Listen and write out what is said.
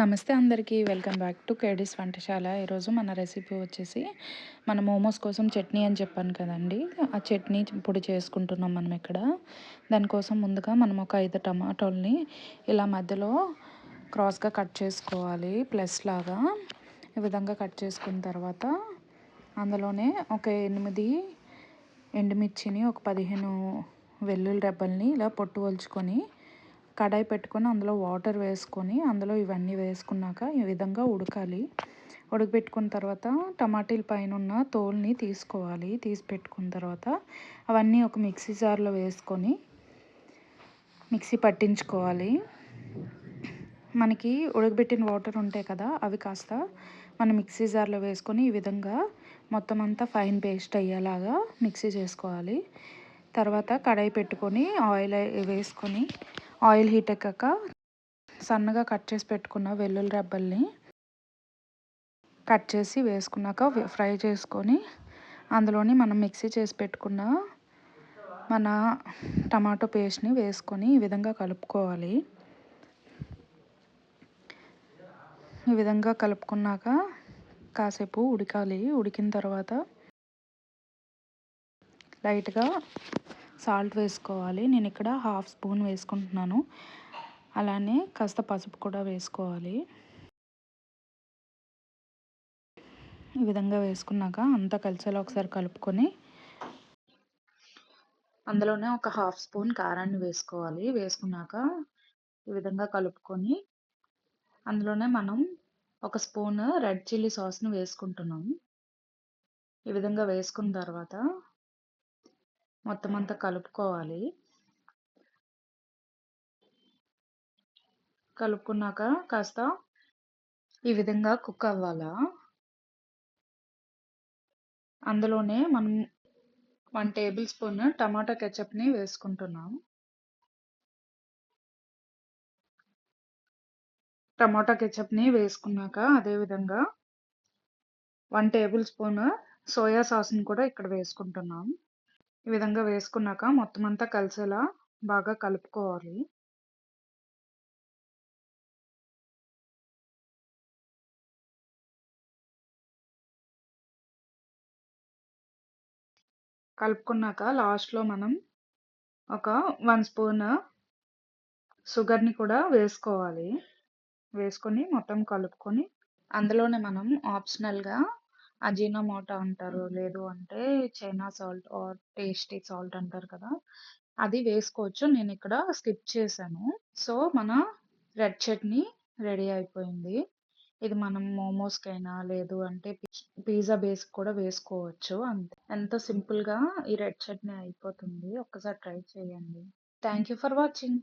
నమస్తే అందరికీ. Welcome back to కేడీస్ వంటశాల. ఈరోజు మన రెసిపీ వచ్చేసి మన మోమోస్ కోసం చట్నీ అని చెప్పాను కదండి. ఆ చట్నీ ఇప్పుడు చేసుకుంటున్నాం మనం ఇక్కడ. దానికోసం ముందుగా మనం ఒక ఐదు టమాటోల్ని ఇలా మధ్యలో క్రాస్గా కట్ చేసుకోవాలి ప్లస్ లాగా. ఈ విధంగా కట్ చేసుకున్న తర్వాత అందులోనే ఒక ఎనిమిది ఎండుమిర్చిని ఒక పదిహేను వెల్లుల్లి రెబ్బల్ని ఇలా పొట్టు వలుచుకొని కడాయి పెట్టుకొని అందులో వాటర్ వేసుకొని అందులో ఇవన్నీ వేసుకున్నాక ఈ విధంగా ఉడకాలి. ఉడకబెట్టుకున్న తర్వాత టమాటీల పైన ఉన్న తోల్ని తీసుకోవాలి. తీసి పెట్టుకున్న తర్వాత అవన్నీ ఒక మిక్సీ జార్లో వేసుకొని మిక్సీ పట్టించుకోవాలి. మనకి ఉడకబెట్టిన వాటర్ ఉంటాయి కదా అవి కాస్త మనం మిక్సీ జార్లో వేసుకొని ఈ విధంగా మొత్తం అంతా ఫైన్ పేస్ట్ అయ్యేలాగా మిక్సీ చేసుకోవాలి. తర్వాత కడాయి పెట్టుకొని ఆయిల్ వేసుకొని ఆయిల్ హీట్ ఎక్కాక సన్నగా కట్ చేసి పెట్టుకున్న వెల్లుల్లి రెబ్బల్ని కట్ చేసి వేసుకున్నాక ఫ్రై చేసుకొని అందులోని మనం మిక్సీ చేసి పెట్టుకున్న మన టమాటో పేస్ట్ని వేసుకొని ఈ విధంగా కలుపుకోవాలి. ఈ విధంగా కలుపుకున్నాక కాసేపు ఉడకాలి. ఉడికిన తర్వాత లైట్గా సాల్ట్ వేసుకోవాలి. నేను ఇక్కడ హాఫ్ స్పూన్ వేసుకుంటున్నాను. అలానే కాస్త పసుపు కూడా వేసుకోవాలి. ఈ విధంగా వేసుకున్నాక అంతా కలిసేలా ఒకసారి కలుపుకొని అందులోనే ఒక హాఫ్ స్పూన్ కారాన్ని వేసుకోవాలి. వేసుకున్నాక ఈ విధంగా కలుపుకొని అందులోనే మనం ఒక స్పూన్ రెడ్ చిల్లీ సాస్ని వేసుకుంటున్నాం. ఈ విధంగా వేసుకున్న తర్వాత మొత్తం అంతా కలుపుకోవాలి. కలుపుకున్నాక కాస్త ఈ విధంగా కుక్ అవ్వాలా. అందులోనే మనం వన్ టేబుల్ స్పూన్ టమాటా కెచప్ని వేసుకుంటున్నాం. టమాటా కెచప్ని వేసుకున్నాక అదేవిధంగా వన్ టేబుల్ స్పూన్ సోయా సాస్ని కూడా ఇక్కడ వేసుకుంటున్నాం. ఈ విధంగా వేసుకున్నాక మొత్తం అంతా కలిసేలా బాగా కలుపుకోవాలి. కలుపుకున్నాక లాస్ట్లో మనం ఒక వన్ స్పూన్ షుగర్ని కూడా వేసుకోవాలి. వేసుకొని మొత్తం కలుపుకొని అందులోనే మనం ఆప్షనల్గా అజీనోమోటో అంటారు. లేదు అంటే China salt or tasty salt అంటారు కదా! అది వేసుకోవచ్చు. నేను ఇక్కడ స్కిప్ చేశాను. సో మన రెడ్ చట్నీ రెడీ అయిపోయింది. ఇది మనం మోమోస్కైనా లేదు అంటే పిజ్జా బేస్ కూడా వేసుకోవచ్చు. అంతే. ఎంత సింపుల్గా ఈ రెడ్ చట్నీ అయిపోతుంది. ఒక్కసారి ట్రై చేయండి. Thank you for watching.